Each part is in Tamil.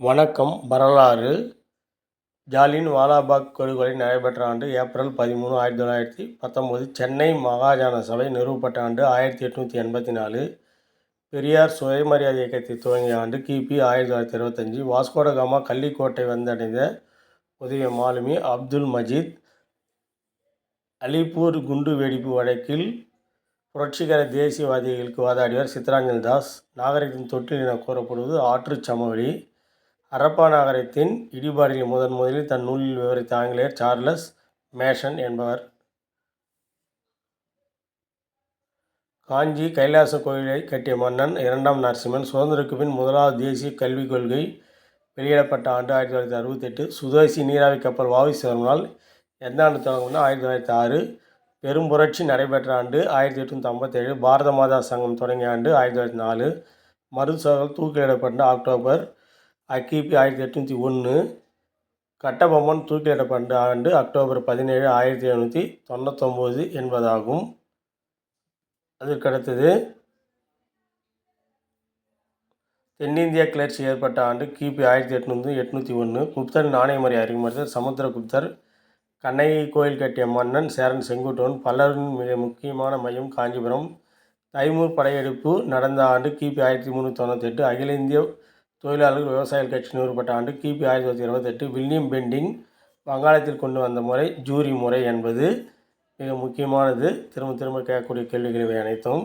வணக்கம். வரலாறு. ஜாலியன் வாலாபாக் படுகொலை நடைபெற்ற ஆண்டு ஏப்ரல் பதிமூணு ஆயிரத்தி தொள்ளாயிரத்தி பத்தொம்போது சென்னை மாகாஜன சபை நிறுவப்பட்ட ஆண்டு ஆயிரத்தி எட்நூற்றி எண்பத்தி நாலு. பெரியார் சுயமரியாதை இயக்கத்தை துவங்கிய ஆண்டு கிபி ஆயிரத்தி தொள்ளாயிரத்தி இருபத்தஞ்சி. வாஸ்கோடகாமா கள்ளிக்கோட்டை வந்தடைந்த உதய மாலுமி அப்துல் மஜீத் அலிப்பூர் குண்டு வெடிப்பு வழக்கில் புரட்சிகர தேசியவாதிகளுக்கு வாதாடியவர் சித்தரஞ்சன் தாஸ் நாகரிகத்தின் தொட்டில் என கூறப்படுவது ஆற்றுச் சமவெளி. ஹரப்பா நகரத்தின் இடிபாடுகளை முதன் முதலில் தன் நூலில் விவரித்த ஆங்கிலேயர் சார்லஸ் மேஷன் என்பவர். காஞ்சி கைலாச கோயிலை கட்டிய மன்னன் இரண்டாம் நரசிம்மன் சுதந்திரக்கு பின் முதலாவது தேசிய கல்விக் கொள்கை வெளியிடப்பட்ட ஆண்டு ஆயிரத்தி தொள்ளாயிரத்தி அறுபத்தெட்டு. சுதேசி நீராவி கப்பல் வாவி சிதம்பரனால் எந்த ஆண்டு தொடங்கும்னா ஆயிரத்தி தொள்ளாயிரத்தி ஆறு. பெரும் புரட்சி நடைபெற்ற ஆண்டு ஆயிரத்தி எட்நூற்றி ஐம்பத்தேழு. பாரத மாதா சங்கம் தொடங்கிய ஆண்டு ஆயிரத்தி தொள்ளாயிரத்தி நாலு. மருதுசகல் தூக்கிலிடப்பட்ட அக்டோபர் கிபி ஆயிரத்தி எட்நூற்றி ஒன்று கட்டபொம்மன் தூக்கிலிடப்பட்ட ஆண்டு அக்டோபர் பதினேழு ஆயிரத்தி எழுநூற்றி தொண்ணூத்தொம்போது என்பதாகும். அதற்கடுத்தது தென்னிந்திய கிளர்ச்சி ஏற்பட்ட ஆண்டு கிபி ஆயிரத்தி எட்நூற்றி எட்நூற்றி ஒன்று குப்தர் நாணயமுறை அறிமுகத்தில் சமுத்திரகுப்தர் கண்ணகி கோயில் கட்டிய மன்னன் சேரன் செங்குட்டுவன் பல்லரின் மிக முக்கியமான மையம் காஞ்சிபுரம் தைமூர் படையெடுப்பு நடந்த ஆண்டு கிபி ஆயிரத்தி முந்நூற்றி தொண்ணூத்தெட்டு அகில இந்திய தொழிலாளர்கள் விவசாயிகள் கட்சி நிறுவப்பட்ட ஆண்டு கிபி ஆயிரத்தி தொள்ளாயிரத்தி இருபத்தெட்டு வில்லியம் பெண்டிங் வங்காளத்தில் கொண்டு வந்த முறை ஜூரி முறை என்பது மிக முக்கியமானது. திரும்ப திரும்ப கேட்கக்கூடிய கேள்விகள் இவை அனைத்தும்.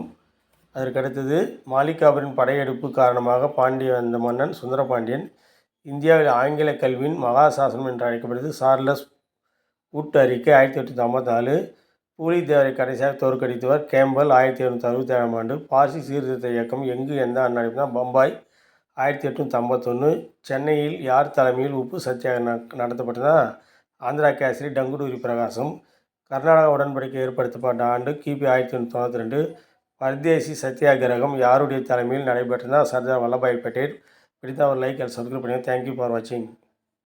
அதற்கடுத்தது மாலிகாபுரின் படையெடுப்பு காரணமாக பாண்டிய வந்த மன்னன் சுந்தரபாண்டியன் இந்தியாவில் ஆங்கில கல்வியின் மகாசாசனம் என்று அழைக்கப்படுது. சார்லஸ் கூட்டு அறிக்கை ஆயிரத்தி எட்நூற்றி ஐம்பத்தாலு பூலித்தேவரை கடைசியாக தோற்கடித்தவர் கேம்பல் ஆயிரத்தி எழுநூற்றி அறுபத்தேழாம் ஆண்டு. பார்சி சீர்திருத்த இயக்கம் எங்கு எந்த அண்ணா பம்பாய். ஆயிரத்தி எட்நூற்றி ஐம்பத்தொன்று சென்னையில் யார் தலைமையில் உப்பு சத்தியாகிரகம் நடத்தப்பட்டதா? ஆந்திரா கேசரி டங்குடூரி பிரகாசம். கர்நாடகா உடன்படிக்கை ஏற்படுத்தப்பட்ட ஆண்டு கிபி ஆயிரத்தி எண்ணூற்றி தொண்ணூற்றி ரெண்டு. பர்தேசி சத்தியாகிரகம் யாருடைய தலைமையில் நடைபெற்றதா? சர்தார் வல்லபாய் பட்டேல். பிடித்த ஒரு லைக் அண்ட் சப்ஸ்கிரைப் பண்ணுங்கள் தேங்க்யூ ஃபார் வாட்சிங்